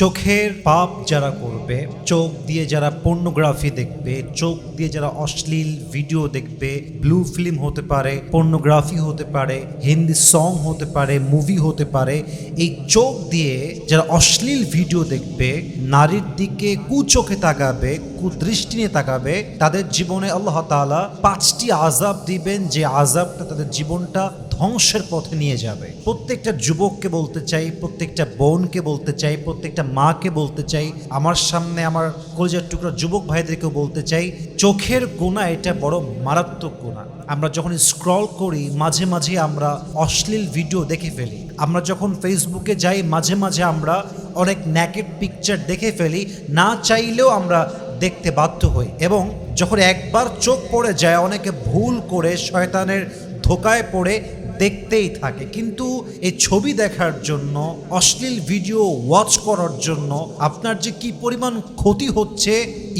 চোখের পাপ যারা করবে, চোখ দিয়ে যারা পর্নোগ্রাফি দেখবে, চোখ দিয়ে যারা অশ্লীল ভিডিও দেখবে ব্লু ফিল্ম হতে পারে পর্নোগ্রাফি হতে পারে, হিন্দি সং হতে পারে মুভি হতে পারে, এই চোখ দিয়ে যারা অশ্লীল ভিডিও দেখবে, নারীর দিকে কুচোখে তাকাবে, কুদৃষ্টি নিয়ে তাকাবে, তাদের জীবনে আল্লাহ তাআলা পাঁচটি আজাব দিবেন, যে আজাবটা তাদের জীবনটা ধ্বংসের পথে নিয়ে যাবে। প্রত্যেকটা যুবককে বলতে চাই, প্রত্যেকটা বোনকে বলতে চাই, প্রত্যেকটা মাকে বলতে চাই, আমার সামনে আমার কলেজের টুকরা যুবক ভাইদেরকেও বলতে চাই, চোখের গোনা এটা বড় মারাত্মক গোনা আমরা যখন স্ক্রল করি, মাঝে মাঝে আমরা অশ্লীল ভিডিও দেখে ফেলি। আমরা যখন ফেসবুকে যাই, মাঝে মাঝে আমরা অনেক ন্যাকেট পিকচার দেখে ফেলি, না চাইলেও আমরা দেখতে বাধ্য হই। এবং যখন একবার চোখ পড়ে যায়, অনেকে ভুল করে, শয়তানের ধোকায় পড়ে দেখতেই থাকে। কিন্তু এই ছবি দেখার জন্য, অশ্লীল ভিডিও ওয়াচ করার জন্য আপনার যে কি পরিমাণ ক্ষতি হচ্ছে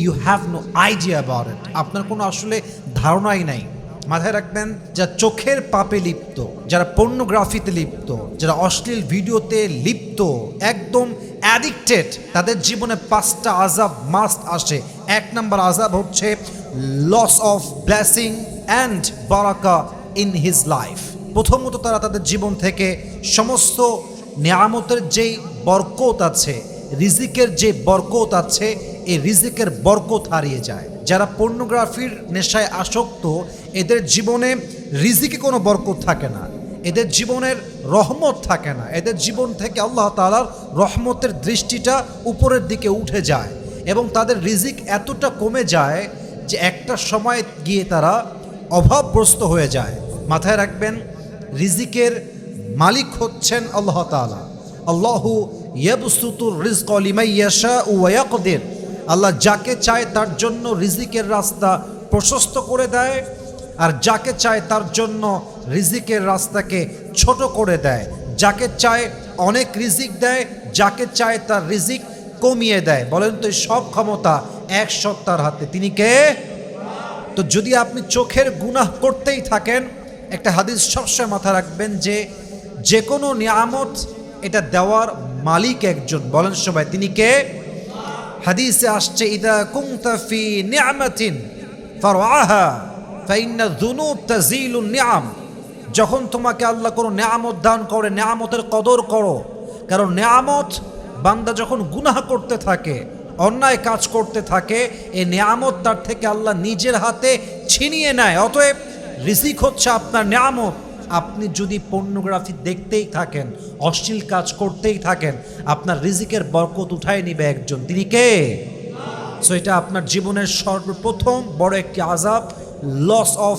you have no idea about it আপনার কোনো আসলে ধারণাই নাই। মাথায় রাখবেন যা চোখের পাপে লিপ্ত, যারা পর্নোগ্রাফিতে লিপ্ত, যারা অশ্লীল ভিডিওতে লিপ্ত, একদম অ্যাডিক্টেড তাদের জীবনে পাঁচটা আজাব মাস্ট আসে। এক নম্বর আজাব হচ্ছে লস অফ ব্লেসিং অ্যান্ড বারাকা ইন হিজ লাইফ প্রথমত তারা তাদের জীবন থেকে সমস্ত নিয়ামতের যেই বরকত আছে, রিজিকের যে বরকত আছে, এই রিজিকের বরকত হারিয়ে যায়। যারা পর্নোগ্রাফির নেশায় আসক্ত, এদের জীবনে রিজিকে কোনো বরকত থাকে না। এদের জীবনের রহমত থাকে না। এদের জীবন থেকে আল্লাহ তালার রহমতের দৃষ্টিটা উপরের দিকে উঠে যায় এবং তাদের রিজিক এতটা কমে যায় যে একটা সময় গিয়ে তারা অভাবগ্রস্ত হয়ে যায়। মাথায় রাখবেন রিজিকের মালিক হচ্ছেন আল্লাহ তালা আল্লাহু ইয়াবসুতুর রিজক লিমান ইয়াশাউ ওয়া ইয়াকদির। আল্লাহ যাকে চায় তার জন্য রিজিকের রাস্তা প্রশস্ত করে দেয়, আর যাকে চায় তার জন্য রিজিকের রাস্তাকে ছোট করে দেয়। যাকে চায় অনেক রিজিক দেয়, যাকে চায় তার রিজিক কমিয়ে দেয়। বলেন তো সব ক্ষমতা এক সত্তার হাতে। তিনি কে? তো যদি আপনি চোখের গুনাহ করতেই থাকেন একটা হাদিস সবসময় মাথা রাখবেন যে যে কোনো নিয়ামত এটা দেওয়ার মালিক একজন। বলেন সবাই, তিনি কে? হাদিসে আসছে, ইদা কুমতা ফি নিয়ামাতিন ফারআহা ফাইন্না যুনুব তাজিলুন নিয়াম। যখন তোমাকে আল্লাহ কোনো নিয়ামত দান করে, নিয়ামতের কদর করো, কারণ নিয়ামত বান্দা যখন গুনাহ করতে থাকে, অন্যায় কাজ করতে থাকে এই নিয়ামত তার থেকে আল্লাহ নিজের হাতে ছিনিয়ে নেয়। অতএব রিজিক হচ্ছে আপনার নিয়ামত। আপনি যদি পর্নোগ্রাফি দেখতেই থাকেন, অশ্লীল কাজ করতেই থাকেন, আপনার রিজিকের বরকত উঠায় নিবে একজন। তিনি কে? সো এটা আপনার জীবনের সর্বপ্রথম বড় একটি আজাব loss of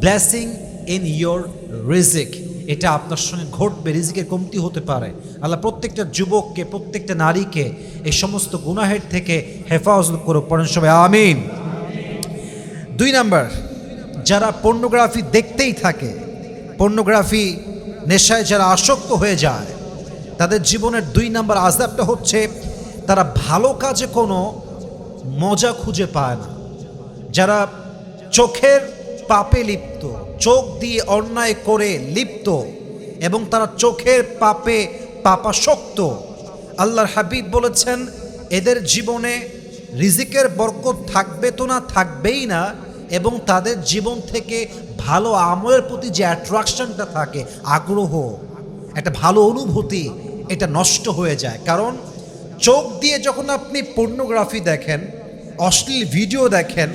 blessing in your রিজিক। এটা আপনার সঙ্গে ঘটবে, রিজিকের কমতি হতে পারে। আল্লাহ প্রত্যেকটা যুবককে, প্রত্যেকটা নারীকে এই সমস্ত গুনাহের থেকে হেফাজত করে পড়েন সবাই, আমিন। দুই নাম্বার যারা পর্নোগ্রাফি দেখতেই থাকে পর্নোগ্রাফি নেশায় যারা আসক্ত হয়ে যায়, তাদের জীবনের দুই নাম্বার আজাবটা হচ্ছে তারা ভালো কাজে কোনো মজা খুঁজে পায় না। যারা চোখের পাপে লিপ্ত, চোখ দিয়ে অন্যায় করে লিপ্ত এবং তারা চোখের পাপে পাপাসক্ত, আল্লাহর হাবিব বলেছেন, এদের জীবনে রিজিকের বরকত থাকবে তো না থাকবেই না এবং তাদের জীবন থেকে ভালো আমলের প্রতি যে অ্যাট্রাকশনটা থাকে, আগ্রহ, একটা ভালো অনুভূতি, এটা নষ্ট হয়ে যায়। কারণ চোখ দিয়ে যখন আপনি পর্নোগ্রাফি দেখেন, অশ্লীল ভিডিও দেখেন,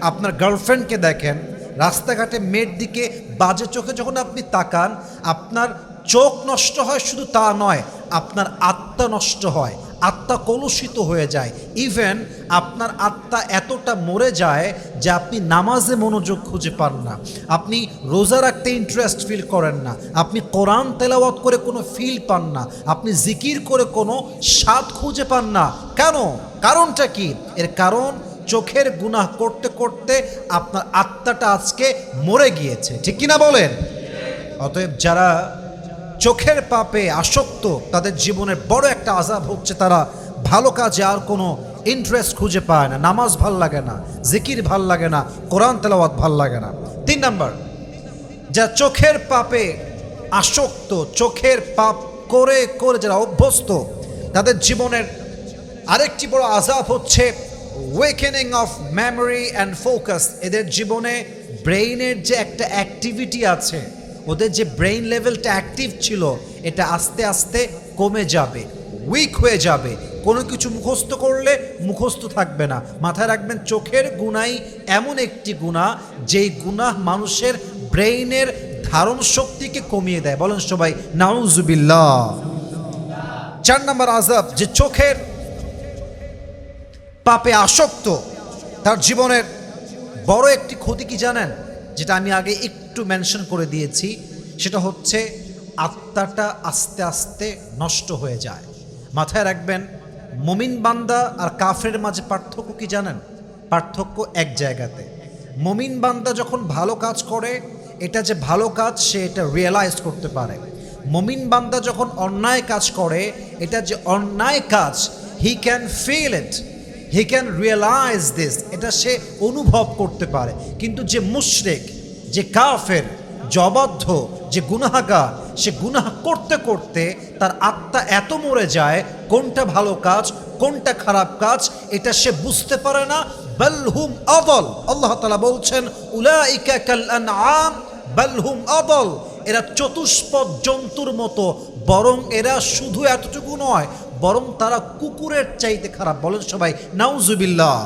আপনার গার্লফ্রেন্ডকে দেখেন, রাস্তাঘাটে মেয়ের দিকে বাজে চোখে যখন আপনি তাকান, আপনার চোখ নষ্ট হয় শুধু তা নয়, আপনার আত্মা নষ্ট হয়। আত্মা কলুষিত হয়ে যায়। ইভেন আপনার আত্মা এতটা মরে যায় যে আপনি নামাজে মনোযোগ খুঁজে পান না। আপনি রোজা রাখতে ইন্টারেস্ট ফিল করেন না। আপনি কোরআন তেলাওয়াত করে কোনো ফিল পান না। আপনি জিকির করে কোনো স্বাদ খুঁজে পান না। কেন? কারণটা কি? এর কারণ চোখের গুনাহ করতে করতে আপনার আত্মাটা আজকে মরে গিয়েছে। ঠিক কিনা বলেন? অতএব যারা চোখের পাপে আসক্ত তাদের জীবনের বড় একটা আজাব হচ্ছে তারা ভালো কাজে আর কোনো ইন্টারেস্ট খুঁজে পায় না। নামাজ ভালো লাগে না, জিকির ভালো লাগে না, কোরআন তেলাওয়াত ভালো লাগে না। তিন নাম্বার যা চোখের পাপে আসক্ত, চোখের পাপ করে করে যারা অভ্যস্ত, তাদের জীবনের আরেকটি বড় আজাব হচ্ছে weakening of memory and focus এদের জীবনে ব্রেইনের যে একটা অ্যাক্টিভিটি আছে ওদের যে ব্রেইন লেভেলটা অ্যাক্টিভ ছিল, এটা আস্তে আস্তে কমে যাবে উইক হয়ে যাবে। কোনো কিছু মুখস্থ করলে মুখস্থ থাকবে না। মাথায় রাখবেন, চোখের গুণাই এমন একটি গুণা যেই গুণা মানুষের ব্রেইনের ধারণ শক্তিকে কমিয়ে দেয়। বলেন সবাই, নাউজুবিল্লাহ। চার নম্বর আজাব যে চোখের পাপে আসক্ত, তার জীবনের বড় একটি ক্ষতি কি জানেন? যেটা আমি আগে একটু মেনশন করে দিয়েছি, সেটা হচ্ছে আত্মাটা আস্তে আস্তে নষ্ট হয়ে যায়। মাথায় রাখবেন, মমিন বান্দা আর কাফের মাঝে পার্থক্য কি জানেন? পার্থক্য এক জায়গাতে। মমিন বান্দা যখন ভালো কাজ করে, এটা যে ভালো কাজ, সে এটা রিয়েলাইজ করতে পারে। মমিন বান্দা যখন অন্যায় কাজ করে, এটা যে অন্যায় কাজ he can feel it he can realise this এটা সে অনুভব করতে পারে। কিন্তু যে মুশরেক যে কাফের জবদ্ধ যে গুনাহাগার, সে গুনাহ করতে করতে তার আত্মা এত মরে যায়, কোনটা ভালো কাজ, কোনটা খারাপ কাজ, এটা সে বুঝতে পারে না। বালহুম আদল, আল্লাহ তালা বলছেন, উলাইকা কাল আদল। এরা চতুষ্পদ জন্তুর মতো, বরং এরা শুধু এতটুকু নয়, বরং তারা কুকুরের চাইতে খারাপ। বলেন সবাই, নাউজুবিল্লাহ।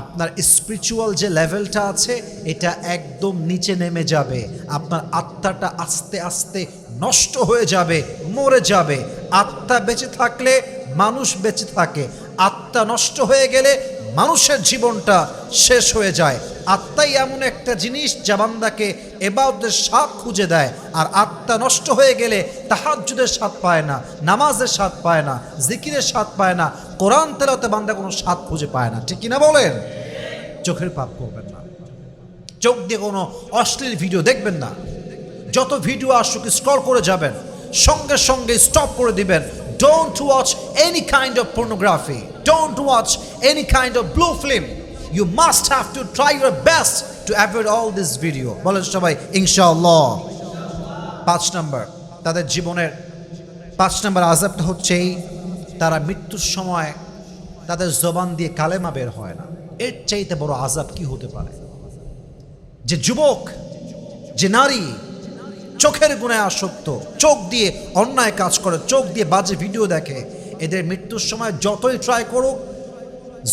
আপনার স্পিরিচুয়াল যে লেভেলটা আছে, এটা একদম নিচে নেমে যাবে। আপনার আত্মাটা আস্তে আস্তে নষ্ট হয়ে যাবে, মরে যাবে। আত্মা বেঁচে থাকলে মানুষ বেঁচে থাকে। আত্মা নষ্ট হয়ে গেলে মানুষের জীবনটা শেষ হয়ে যায়। আত্মাই এমন একটা জিনিস যা বান্দাকে এবাউদের স্বাদ খুঁজে দেয়, আর আত্মা নষ্ট হয়ে গেলে তাহাজ্জুদের স্বাদ পায় না, নামাজের স্বাদ পায় না, জিকিরের স্বাদ পায় না, কোরআন তেলাতে বান্দা কোনো স্বাদ খুঁজে পায় না। ঠিক কিনা বলেন? চোখের পাপ করবেন না। চোখ দিয়ে কোনো অশ্লীল ভিডিও দেখবেন না। যত ভিডিও আসুক, স্ক্রল করে যাবেন, সঙ্গে সঙ্গে স্টপ করে দিবেন। Don't watch any kind of pornography. Don't watch any kind of blue film you must have to try your best to avoid all this video বলেন সবাই, ইনশাআল্লাহ। পাঁচ নম্বর, তাদের জীবনের পাঁচ নম্বর আজাবটা হচ্ছে এই, তারা মৃত্যুর সময় তাদের জবান দিয়ে কালেমা বের হয় না। এর চাইতে বড় আজাব কি হতে পারে? যে যুবক, যে নারী চোখের গুণে আসক্ত, চোখ দিয়ে অন্যায় কাজ করে, চোখ দিয়ে বাজে ভিডিও দেখে, এদের মৃত্যুর সময় যতই ট্রাই করুক,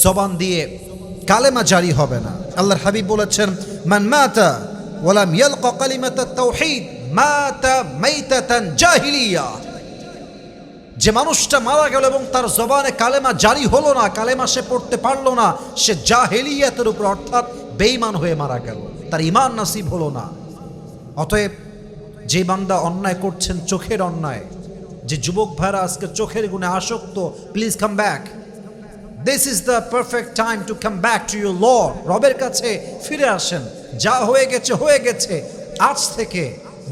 জবান দিয়ে কালেমা জারি হবে না। আল্লাহর হাবিব বলেছেন, মান মাতা ওয়ালাম ইয়ালকা কালিমাতাত তাওহীদ মাতা মাইতাতান জাহিলিয়া। যে মানুষটা মারা গেল এবং তার জবানে কালেমা জারি হলো না, কালেমা সে পড়তে পারল না, সে জাহেলিয়াতের উপর অর্থাৎ বেঈমান হয়ে মারা গেল। তার ইমান নাসিব হলো না। অতএব যে বান্দা অন্যায় করছেন চোখের অন্যায়, যে যুবক ভাইরা আজকে চোখের গুণে আসক্ত please come back this is the perfect time to come back to your ল রবের কাছে ফিরে আসেন। যা হয়ে গেছে হয়ে গেছে। আজ থেকে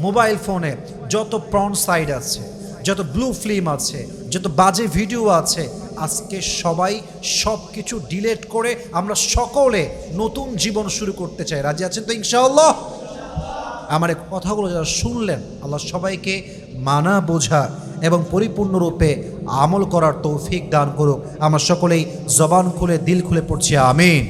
মোবাইল ফোনে যত প্রন সাইড আছে, যত ব্লু ফিল্ম আছে, যত বাজে ভিডিও আছে, আজকে সবাই সব কিছু ডিলেট করে আমরা সকলে নতুন জীবন শুরু করতে চাই। রাজি আছেন তো ইনশাআল্লাহ? আমার কথাগুলো যারা শুনলেন, আল্লাহ সবাইকে মানা বোঝা এবং পরিপূর্ণরূপে আমল করার তৌফিক দান করুক। আমার সকলেই জবান খুলে, দিল খুলে পড়ছি, আমিন।